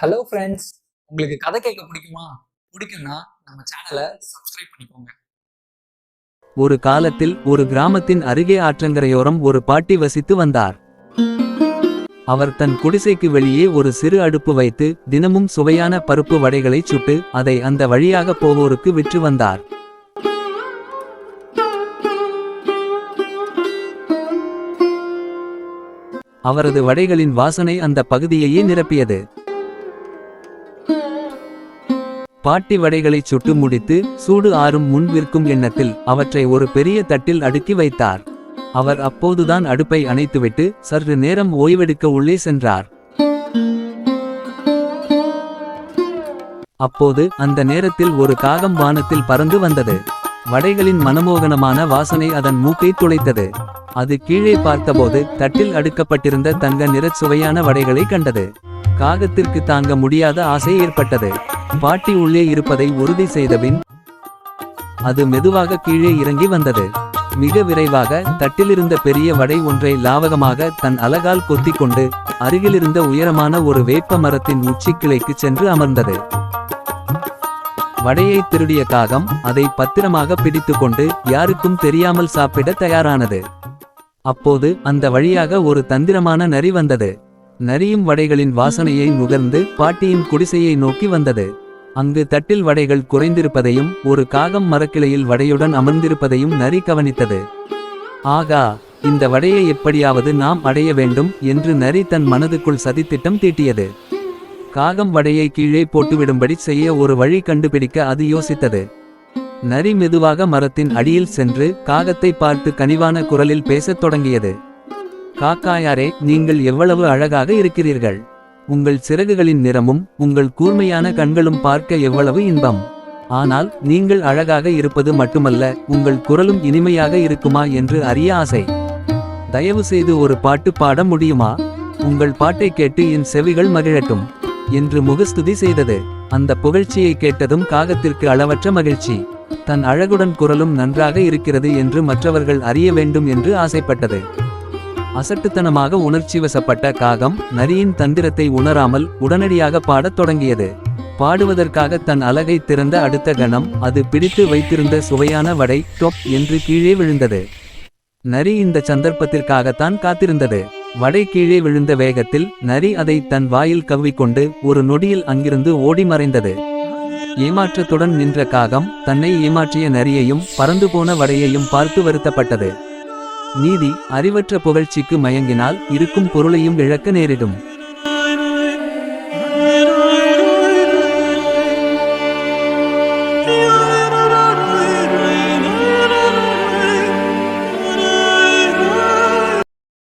Hello friends உங்களுக்கு கதை கேட்க பிடிக்குமா? பிடிக்கும்னா நம்ம சேனலை சப்ஸ்கிரைப் பண்ணிக்கோங்க. ஒரு காலத்தில் ஒரு கிராமத்தின் அருகே ஆற்றங்கரையோரம் ஒரு பாட்டி வசித்து வந்தார். அவர் தன் குடிசைக்கு வெளியே ஒரு சிறு அடுப்பு வைத்து தினமும் சுவையான பருப்பு வடைகளை சுட்டு அதை அந்த வழியாக போவோருக்கு விற்று வந்தார். அவரது வடைகளின் வாசனை அந்த பகுதியையே நிரப்பியது. பாட்டி வடைகளை சுட்டு முடித்து சூடு ஆறும் முன் விற்கும் எண்ணத்தில் அவற்றை ஒரு பெரிய தட்டில் அடுக்கி வைத்தார். அவர் அப்போதுதான் அடுப்பை அணைத்துவிட்டு சற்று நேரம் ஓய்வெடுக்க உள்ளே சென்றார். அப்போது அந்த நேரத்தில் ஒரு காகம் வானத்தில் பறந்து வந்தது. வடைகளின் மனமோகனமான வாசனை அதன் மூக்கை துளைத்தது. அது கீழே பார்த்தபோது தட்டில் அடுக்கப்பட்டிருந்த தங்க நிறச் சுவையான வடைகளை கண்டது. காகத்திற்கு தாங்க முடியாத ஆசை ஏற்பட்டது. பாட்டி உள்ளே இருப்பதை உறுதி செய்தபின் அது மெதுவாக கீழே இறங்கி வந்தது. மிக விரைவாக தட்டிலிருந்த பெரிய வடை ஒன்றை லாவகமாக தன் அலகால் கொத்திக்கொண்டு அருகிலிருந்த உயரமான ஒரு வேப்ப மரத்தின் உச்சி கிளைக்கு சென்று அமர்ந்தது. வடையை திருடிய காகம் அதை பத்திரமாக பிடித்துக்கொண்டு யாருக்கும் தெரியாமல் சாப்பிட தயாரானது. அப்போது அந்த வழியாக ஒரு தந்திரமான நரி வந்தது. நரியும் வடைகளின் வாசனையை நுகர்ந்து பாட்டியின் குடிசையை நோக்கி வந்தது. அங்கு தட்டில் வடைகள் குறைந்திருப்பதையும் ஒரு காகம் மரக்கிளையில் வடையுடன் அமர்ந்திருப்பதையும் நரி கவனித்தது. ஆகா இந்த வடையை எப்படியாவது நாம் அடைய வேண்டும் என்று நரி தன் மனதுக்குள் சதித்திட்டம் தீட்டியது. காகம் வடையை கீழே போட்டுவிடும்படி செய்ய ஒரு வழி கண்டுபிடிக்க அது யோசித்தது. நரி மெதுவாக மரத்தின் அடியில் சென்று காகத்தை பார்த்து கனிவான குரலில் பேசத் தொடங்கியது. காக்காயாரே நீங்கள் எவ்வளவு அழகாக இருக்கிறீர்கள். உங்கள் சிறகுகளின் நிறமும் உங்கள் கூர்மையான கண்களும் பார்க்க எவ்வளவு இன்பம். ஆனால் நீங்கள் அழகாக இருப்பது மட்டுமல்ல உங்கள் குரலும் இனிமையாக இருக்குமா என்று அறிய ஆசை. தயவு செய்து ஒரு பாட்டு பாட முடியுமா? உங்கள் பாட்டை கேட்டு என் செவிகள் மகிழட்டும் என்று முகஸ்துதி செய்தது. அந்த புகழ்ச்சியை கேட்டதும் காகத்திற்கு அளவற்ற மகிழ்ச்சி. தன் அழகுடன் குரலும் நன்றாக இருக்கிறது என்று மற்றவர்கள் அறிய வேண்டும் என்று ஆசைப்பட்டது. அசட்டுத்தனமாக உணர்ச்சிவசப்பட்ட காகம் நரியின் தந்திரத்தை உணராமல் உடனடியாக பாடத் தொடங்கியது. பாடுவதற்காக தன் அலகை திறந்த அடுத்த கணம் அது பிடித்து வைத்திருந்த சுவையான வடை டொப் என்று கீழே விழுந்தது. நரி இந்த சந்தர்ப்பத்திற்காகத்தான் காத்திருந்தது. வடை கீழே விழுந்த வேகத்தில் நரி அதை தன் வாயில் கவ்விக்கொண்டு ஒரு நொடியில் அங்கிருந்து ஓடி மறைந்தது. ஏமாற்றத்துடன் நின்ற காகம் தன்னை ஏமாற்றிய நரியையும் பறந்து போன வடையையும் பார்த்து வருத்தப்பட்டது. நீதி அறிவற்ற புகழ்ச்சிக்கு மயங்கினால் இருக்கும் பொருளையும் இழக்க நேரிடும்.